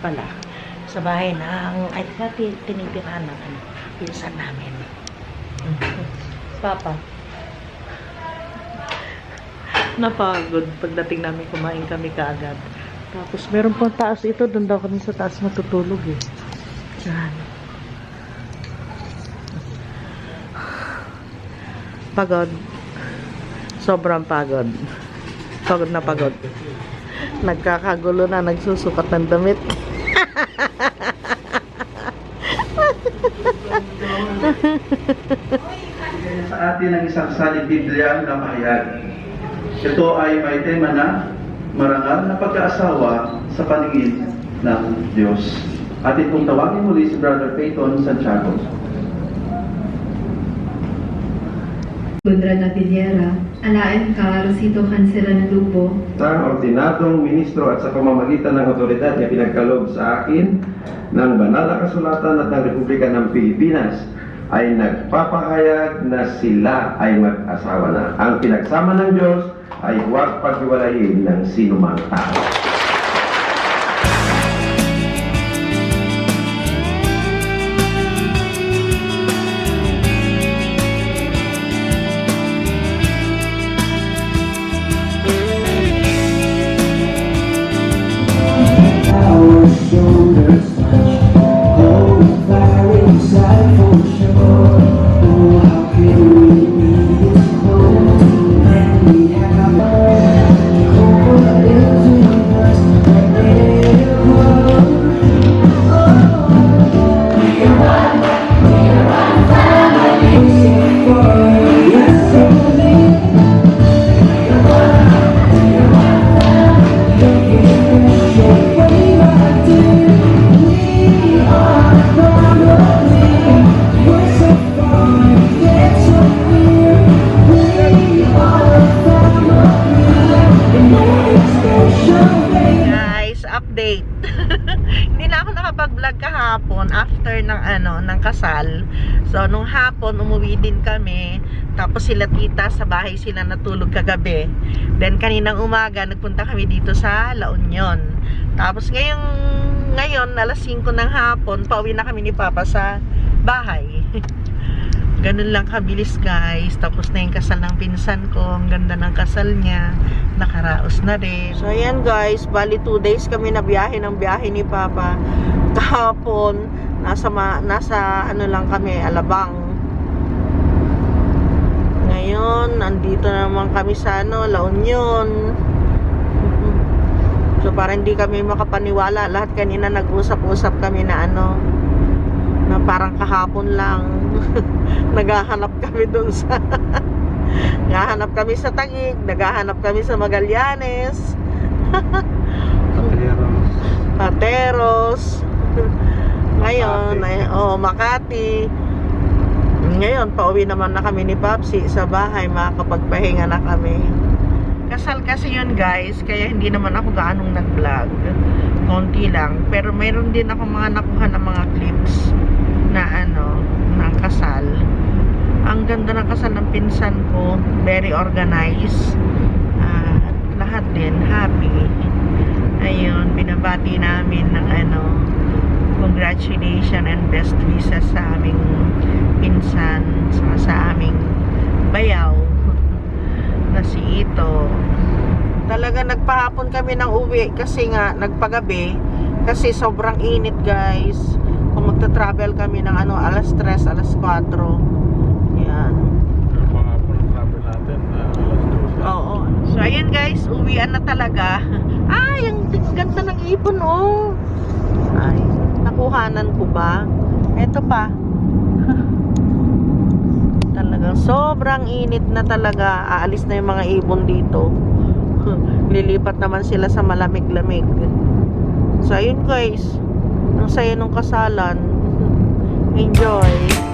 pala. Sa bahay ng, ay, dati tinitirahan ng ano, pinsan namin. Papa. Napagod pagdating namin kumain kami kaagad. Tapos meron pang taas ito, doon daw kami sa taas matutulog eh. Diyan. Pagod. Sobrang pagod. Pagod na pagod. Nagkakagulo na, nagsusukat ng damit. Sa atin ang isang salib Biblia na pahayag. Ito ay may tema na marangal na pagkaasawa sa paningin ng Diyos. Atin pong tawagin muli si Brother Peyton Santiago. Conrad Apillera, alaen ka, Rosito Cancela Lupo, sa ordinadong ministro at sa pamamagitan ng otoridad na pinagkaloob sa akin ng banal na kasulatan at ng Republika ng Pilipinas ay nagpapahayag na sila ay mag-asawa na. Ang pinagsama ng Diyos ay huwag paghiwalayin ng sinumang tao. Nakapag-vlog kahapon after ng ano, ng kasal. So nung hapon umuwi din kami. Tapos sila tita sa bahay sila natulog kagabi. Then kaninang umaga nagpunta kami dito sa La Union. Tapos ngayong ngayon alas 5 ng hapon pauwi na kami ni Papa sa bahay. Ganun lang kabilis guys. Tapos na yung kasal ng pinsan ko. Ang ganda ng kasal niya. Nakaraos na rin. So ayan guys. Bali 2 days kami na biyahe ng biyahe ni Papa. Kahapon. Nasa, ma, nasa ano lang kami. Alabang. Ngayon. Nandito na naman kami sa ano. La Union. So para hindi kami makapaniwala. Lahat kanina nag-usap-usap kami na ano na parang kahapon lang naghahanap kami dun sa naghahanap kami sa Tagig naghahanap kami sa Magallanes Pateros ngayon ay, oh, Makati. Ngayon pauwi naman na kami ni Papsi sa bahay makakapagpahinga na kami. Kasal kasi yun guys kaya hindi naman ako gaanong nag vlog konti lang. Pero mayroon din ako mga nakuha ng mga clips na ano ng kasal. Ang ganda ng kasal ng pinsan ko very organized. At lahat din happy. Ayun binabati namin ng ano congratulations and best wishes sa aming pinsan sa, sa aming bayaw na si Ito. Talaga nagpahapon kami ng uwi kasi nga nagpagabi kasi sobrang init guys. Kung magta-travel kami ng ano alas 3, alas 4 yan. Oo. So, ayan guys, uwian na talaga. Ay, ang ganda ng ibon, oh. Ay, nakuhanan ko ba? Eto pa. Talagang sobrang init na talaga. Aalis na yung mga ibon dito. Lilipat naman sila sa malamig-lamig. So, ayun guys. Ang saya nung kasalan. Enjoy.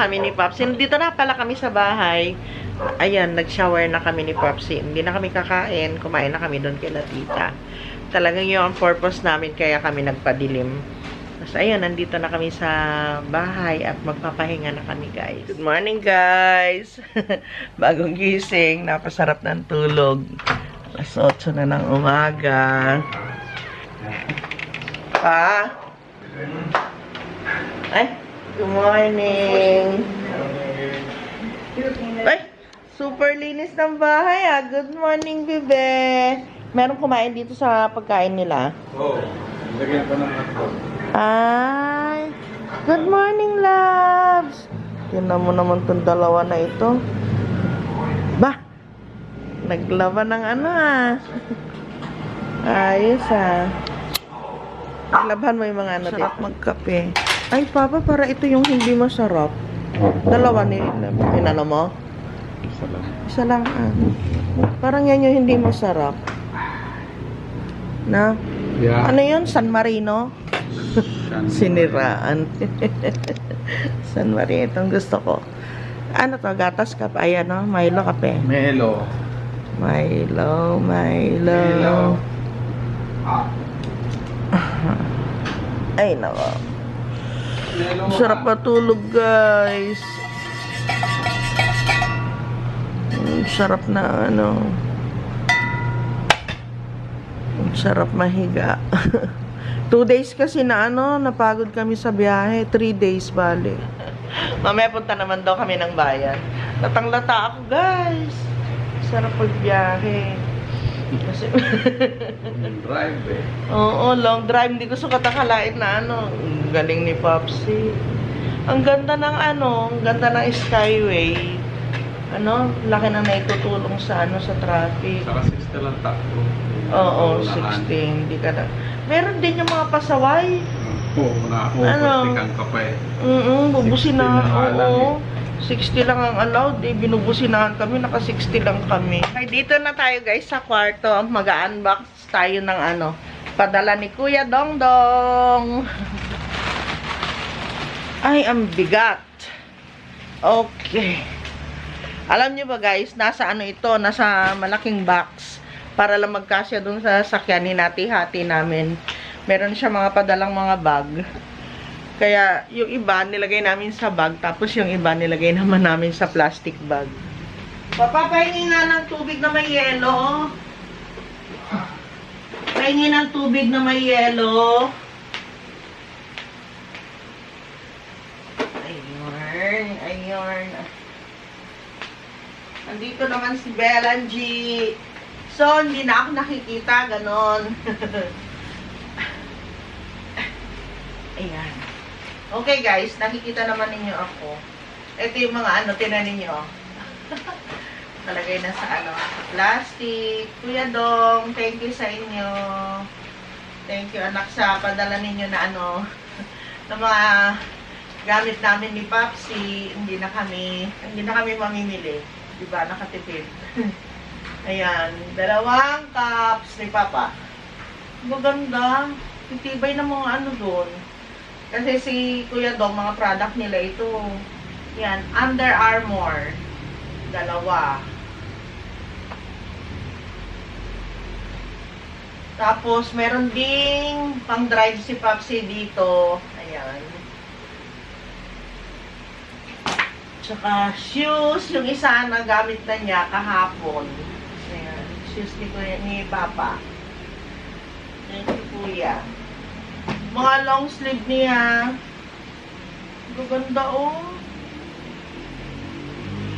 Kami ni Popsi. Dito na pala kami sa bahay. Ayan, nag-shower na kami ni Popsi. Hindi na kami kakain. Kumain na kami doon kay Tita. Talagang yun ang purpose namin kaya kami nagpadilim. Tapos ayun, nandito na kami sa bahay at magpapahinga na kami guys. Good morning guys! Bagong gising, napasarap ng tulog. Alas 8 na ng umaga. Pa? Ay, good morning! Ay, super linis ng bahay ah. Good morning, bebe. Meron kumain dito sa pagkain nila. Oo. Lagyan pa ng hotdog. Ay, good morning, loves. Tingnan mo naman tong dalawa na ito. Ba, naglaban ng ano ah. Ayos ah. Laban mo yung mga ano Sarap magkape. Ay, papa, para ito yung hindi masarap. Dalawa ni, inano mo? Isa lang. Isa lang ah. Parang yan yung hindi masarap. Na? Yeah. Ano yun? San Marino? Siniraan. San Marino. Itong gusto ko. Ano to? Gatas ka pa? Ayan no? Milo kape. Melo. Milo, Milo. Melo. Ay, nako. Sarap matulog, guys. Ang sarap na ano. Ang sarap mahiga. Two days kasi na ano, napagod kami sa biyahe. Three days, bali. Mamaya punta naman daw kami ng bayan. Latang-lata ako, guys. Sarap pagbiyahe. Kasi, Drive eh. Oo, long drive. Hindi ko sukat akalain na ano. Galing ni Popsi. Ang ganda ng ano, ang ganda ng skyway. Ano, laki na naitutulong sa ano sa traffic. Saka 60 lang takbo. Oo, Unahan. 16. Hindi ka na. Meron din yung mga pasaway. Oo, na Ano? ka pa eh. Mm bubusinahan. 60 na Oo. 60 lang ang allowed. Eh, binubusinahan kami. Naka 60 lang kami. Ay, dito na tayo guys sa kwarto. Mag-unbox tayo ng ano. Padala ni Kuya Dongdong. Ay, ang bigat. Okay. Alam niyo ba guys, nasa ano ito, nasa malaking box para lang magkasya dun sa sakyan ni hati namin. Meron siya mga padalang mga bag. Kaya yung iba nilagay namin sa bag, tapos yung iba nilagay naman namin sa plastic bag. Papapahingi nga ng tubig na may yelo. Pahingi ng tubig na may yelo. Ayun, ayun. Andito naman si Belanji. So, hindi na ako nakikita, ganon. Ayan. Okay guys, nakikita naman ninyo ako. Ito yung mga ano, tinan ninyo. Talagay na sa ano, sa plastic. Kuya Dong, thank you sa inyo. Thank you anak sa padala ninyo na ano, na mga gamit namin ni Papsi. Hindi na kami, hindi na kami mamimili. Diba, nakatipid. Ayan, dalawang cups ni Papa. Maganda. Titibay na mga ano doon. Kasi si Kuya Dong, mga product nila ito. Yan, Under Armour. Dalawa. Tapos, meron ding pang drive si Papsi dito. Ayan. Tsaka shoes, yung isa na gamit na niya kahapon. Ayan, shoes ni, Kuya, ni Papa. Yan si Kuya. Mga long sleeve niya. Gaganda oh.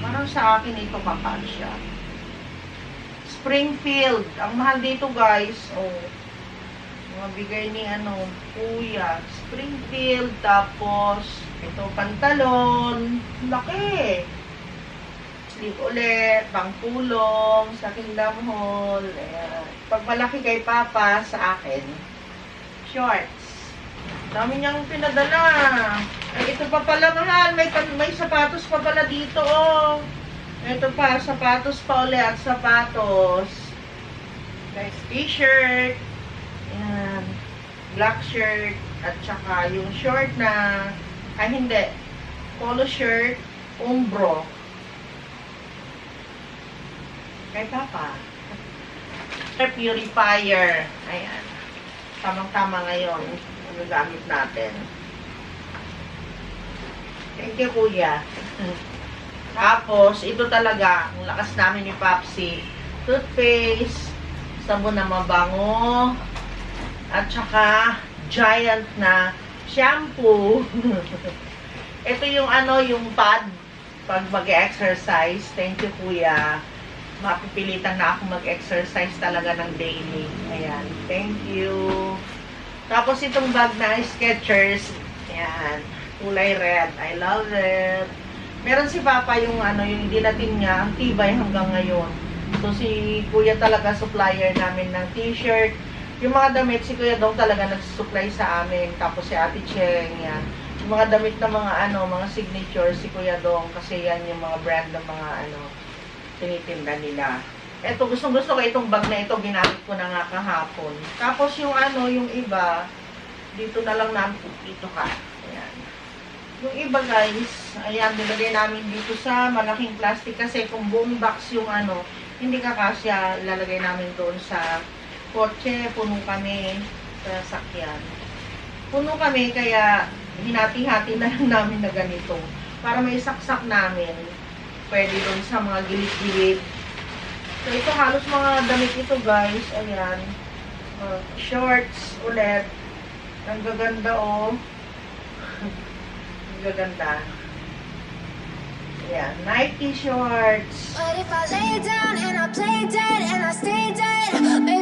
Parang sa akin ito kakasya. Springfield. Ang mahal dito guys. Oh. Mga bigay ni ano, kuya. Springfield. Tapos, ito pantalon. Laki. Sleeve ulit. Pangpulong. Sa Kingdom Hall. Ayan. Pag malaki kay Papa, sa akin. Shorts. Dami niyang pinadala. Ay, ito pa pala mahal. May, may sapatos pa pala dito, oh. Ito pa, sapatos pa ulit at sapatos. Guys, t-shirt. Ayan. Black shirt. At saka yung short na, ay hindi. polo shirt, umbro. Kay Papa. Air purifier. Ayan. Tamang-tama ngayon. Ang gamit natin. Thank you, Kuya. Tapos, ito talaga, ang lakas namin ni Papsi. Toothpaste, sabon na mabango, at saka giant na shampoo. ito yung ano, yung pad pag mag-exercise. Thank you, Kuya. Mapipilitan na ako mag-exercise talaga ng daily. Ayan. Thank you. Tapos itong bag na Skechers. Ayan. Kulay red. I love it. Meron si Papa yung ano, yung dinating niya, ang tibay hanggang ngayon. So si Kuya talaga supplier namin ng t-shirt. Yung mga damit, si Kuya Dong talaga nagsusupply sa amin. Tapos si Ate Cheng, yan. Yung mga damit na mga ano, mga signature, si Kuya Dong. Kasi yan yung mga brand ng mga ano, tinitinda nila. Eto, gustong gusto ko itong bag na ito, ginamit ko na nga kahapon. Tapos yung ano, yung iba, dito na lang namin, dito ka. Ayan. Yung iba guys, ayan, nilagay namin dito sa malaking plastic kasi kung buong box yung ano, hindi kakasya, lalagay namin doon sa kotse, puno kami sa sakyan. Puno kami, kaya hinati-hati na lang namin na ganito. Para may saksak namin, pwede doon sa mga gilid-gilid. So, ito halos mga damit ito guys, ayan. Uh, shorts ulit. Ang gaganda oh. Ang gaganda. Ayan, Nike shorts. But if I lay down and I play dead and I stay dead,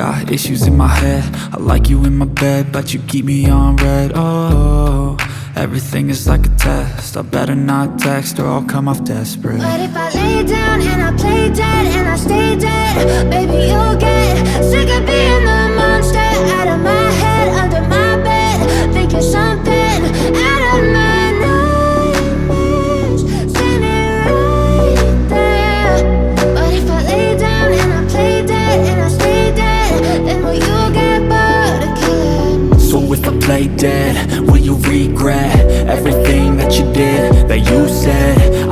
Got issues in my head. I like you in my bed, but you keep me on red. Oh, everything is like a test. I better not text or I'll come off desperate. But if I lay down and I play dead and I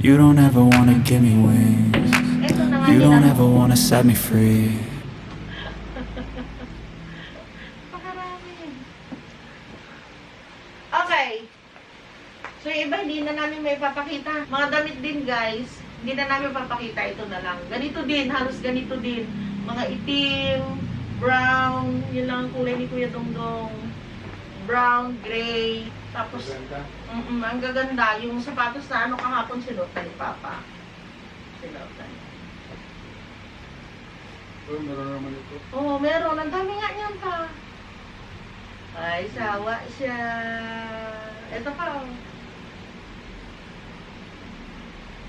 You don't ever wanna give me wings. You don't ever wanna set me free. Okay. So, yung iba, hindi na namin may papakita. Mga damit din, guys. Hindi na namin papakita. Ito na lang. Ganito din. Halos ganito din. Mga itim, brown. Yun lang ang kulay ni Kuya Dongdong. Brown, gray. Tapos, mm ang gaganda. Yung sapatos na ano kahapon sinuot na ni Papa. Niya. Uy, meron naman ito. Oo, oh, meron. Ang dami nga niyan pa. Ay, sawa siya. Ito pa. oh.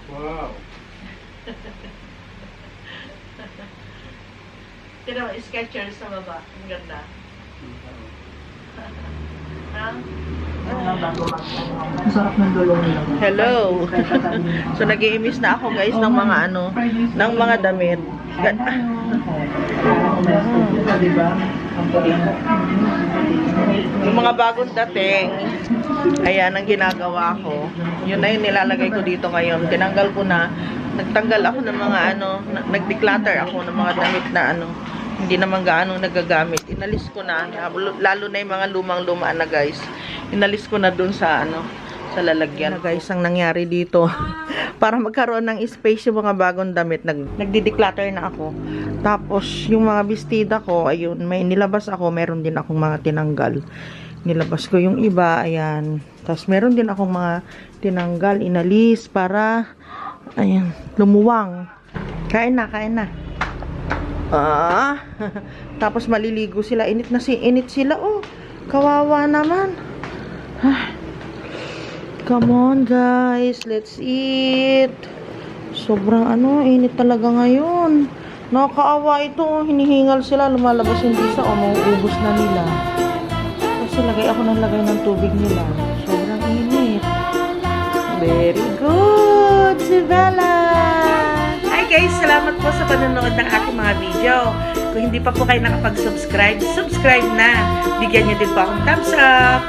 Wow. Pero Skechers sa baba. Ang ganda. Ha? Hello. so nag-iimis na ako guys ng mga ano, ng mga damit. Yung mga bagong dating, ayan ang ginagawa ko. Yun na yung nilalagay ko dito ngayon. Tinanggal ko na, nagtanggal ako ng mga ano, na- nag-declutter ako ng mga damit na ano, hindi naman gaano nagagamit. Inalis ko na, lalo na yung mga lumang-luma na guys. Inalis ko na dun sa ano, sa lalagyan. Na guys, ang nangyari dito, para magkaroon ng space yung mga bagong damit, nag, nagdi-declutter na ako. Tapos, yung mga bestida ko, ayun, may nilabas ako, meron din akong mga tinanggal. Nilabas ko yung iba, ayan. Tapos, meron din akong mga tinanggal, inalis, para, ayan, lumuwang. Kain na, kain na. Ah, tapos maliligo sila. Init na si init sila. Oh, kawawa naman. Ah. Come on, guys. Let's eat. Sobrang ano, init talaga ngayon. Nakakaawa ito. oh. Hinihingal sila. Lumalabas yung bisa. O, mauubos na nila. Kasi lagay ako ng lagay ng tubig nila. Sobrang init. Very good, si Bella. Hi guys, salamat po sa panonood ng aking mga video. Kung hindi pa po kayo nakapag-subscribe, subscribe na. Bigyan niyo din po akong thumbs up.